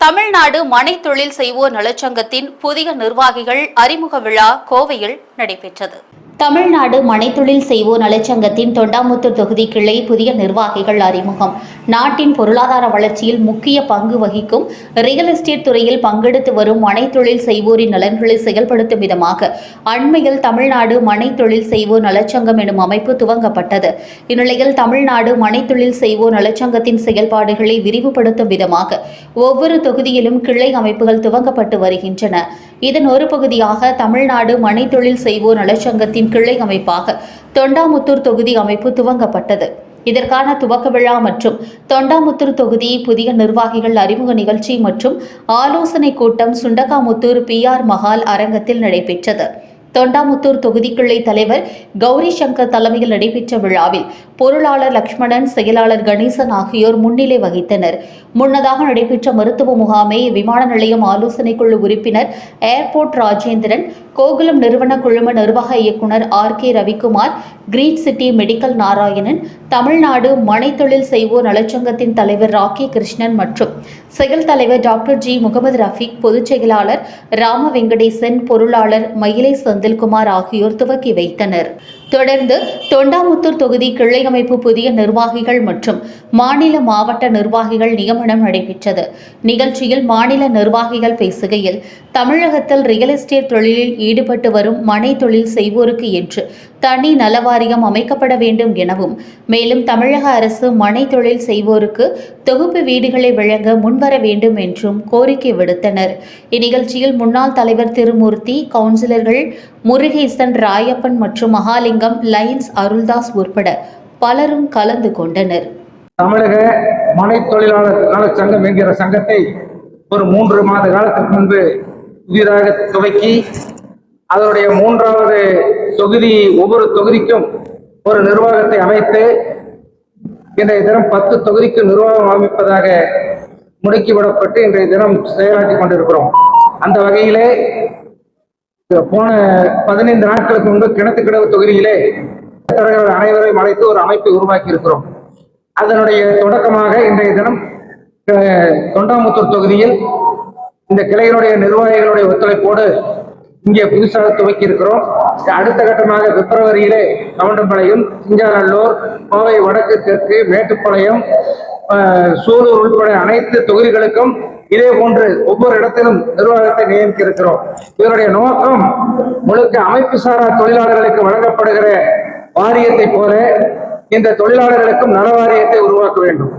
தமிழ்நாடு மனை தொழில் செய்வோர் நலச்சங்கத்தின் புதிய நிர்வாகிகள் அறிமுக விழா கோவையில் நடைபெற்றது. தமிழ்நாடு மனைத்தொழில் செய்வோர் நலச்சங்கத்தின் தொண்டாமுத்தூர் தொகுதி கிளை புதிய நிர்வாகிகள் அறிமுகம். நாட்டின் பொருளாதார வளர்ச்சியில் முக்கிய பங்கு வகிக்கும் ரியல் எஸ்டேட் துறையில் பங்கெடுத்து வரும் மனைத்தொழில் செய்வோரின் நலன்களை செயல்படுத்தும் விதமாக அண்மையில் தமிழ்நாடு மனைத்தொழில் செய்வோர் நலச்சங்கம் எனும் அமைப்பு துவங்கப்பட்டது. இந்நிலையில் தமிழ்நாடு மனைத்தொழில் செய்வோர் நலச்சங்கத்தின் செயல்பாடுகளை விரிவுபடுத்தும் விதமாக ஒவ்வொரு தொகுதியிலும் கிளை அமைப்புகள் துவங்கப்பட்டு வருகின்றன. இதன் ஒரு பகுதியாக தமிழ்நாடு மனைத்தொழில் செய்வோர் நலச்சங்கத்தின் கிளை அமைப்பாக தொண்டாமுத்தூர் தொகுதி அமைப்பு துவங்கப்பட்டது. இதற்கான துவக்க விழா மற்றும் தொண்டாமுத்தூர் தொகுதி புதிய நிர்வாகிகள் அறிமுக நிகழ்ச்சி மற்றும் ஆலோசனை கூட்டம் சுண்டகாமுத்தூர் பி ஆர் மஹால் அரங்கத்தில் நடைபெற்றது. தொண்டாமுத்தூர் தொகுதி கிளை தலைவர் கௌரி சங்கர் தலைமையில் நடைபெற்ற விழாவில் பொருளாளர் லக்ஷ்மணன் செயலாளர் கணேசன் ஆகியோர் முன்னிலை வகித்தனர். முன்னதாக நடைபெற்ற மருத்துவ முகாமை விமான நிலையம் ஆலோசனை குழு உறுப்பினர் ஏர்போர்ட் ராஜேந்திரன் கோகுலம் நிறுவன குழும நிர்வாக இயக்குனர் R K Ravikumar green city medical Narayanan Tamil Nadu மனைத்தொழில் செய்வோர் நலச்சங்கத்தின் தலைவர் ராக்கி கிருஷ்ணன் மற்றும் செயல் தலைவர் டாக்டர் ஜி முகமது ரஃபீக் பொதுச் செயலாளர் ராம வெங்கடேசன் பொருளாளர் மயிலை செந்தில்குமார் ஆகியோர் துவக்கி வைத்தனர். தொடர்ந்து தொண்டாமுத்தூர் தொகுதி கிளை அமைப்பு புதிய நிர்வாகிகள் மற்றும் மாநில மாவட்ட நிர்வாகிகள் நியமனம் நடைபெற்றது. நிகழ்ச்சியில் மாநில நிர்வாகிகள் பேசுகையில் தமிழகத்தில் ரியல் எஸ்டேட் தொழிலில் ஈடுபட்டு வரும் மனை தொழில் செய்வோருக்கு என்று தனி நலவாரியம் அமைக்கப்பட வேண்டும் எனவும் மேலும் தமிழக அரசு மனை தொழில் செய்வோருக்கு தொகுப்பு வீடுகளை வழங்க முன்வர வேண்டும் என்றும் கோரிக்கை விடுத்தனர். இந்நிகழ்ச்சியில் முன்னாள் தலைவர் திருமூர்த்தி கவுன்சிலர்கள் முருகேசன் ராயப்பன் மற்றும் மகாலிங்கம் லயன்ஸ் அருள்தாஸ் உட்பட பலரும் கலந்து கொண்டனர். தமிழக மனை தொழிலாளர் சங்கம் என்கிற சங்கத்தை ஒரு மூன்று மாத காலத்துக்கு முன்பு புதிதாக துவக்கி அதனுடைய மூன்றாவது தொகுதி ஒவ்வொரு தொகுதிக்கும் ஒரு நிர்வாகத்தை அமைத்து இன்றைய தினம் பத்து தொகுதிக்கு நிர்வாகம் அமைப்பதாக முடுக்கிவிடப்பட்டு இன்றைய தினம் செயலாற்றிக் கொண்டிருக்கிறோம். அந்த வகையிலே போன பதினைந்து நாட்களுக்கு முன்பு கிணத்துக்கிடவு தொகுதியிலே தலைவர்கள் அனைவரையும் அழைத்து ஒரு அமைப்பை உருவாக்கி இருக்கிறோம் அதனுடைய தொடக்கமாக இன்றைய தினம் தொண்டாமுத்தூர் தொகுதியில் இந்த கிளையினுடைய நிர்வாகிகளுடைய ஒத்துழைப்போடு இங்கே புதுசாக துவக்கி இருக்கிறோம் அடுத்த கட்டமாக பிப்ரவரியிலே கவுண்டம்பாளையம் சிஞ்சாநல்லூர் கோவை வடக்கு தெற்கு மேட்டுப்பாளையம் அஹ், சூலூர் உட்பட அனைத்து தொகுதிகளுக்கும் இதே போன்று ஒவ்வொரு இடத்திலும் நிர்வாகத்தை நியமிக்க இருக்கிறோம் இதனுடைய நோக்கம் முழுக்க அமைப்பு சாரா தொழிலாளர்களுக்கு வழங்கப்படுகிற வாரியத்தை போல இந்த தொழிலாளர்களுக்கும் நல வாரியத்தை உருவாக்க வேண்டும்.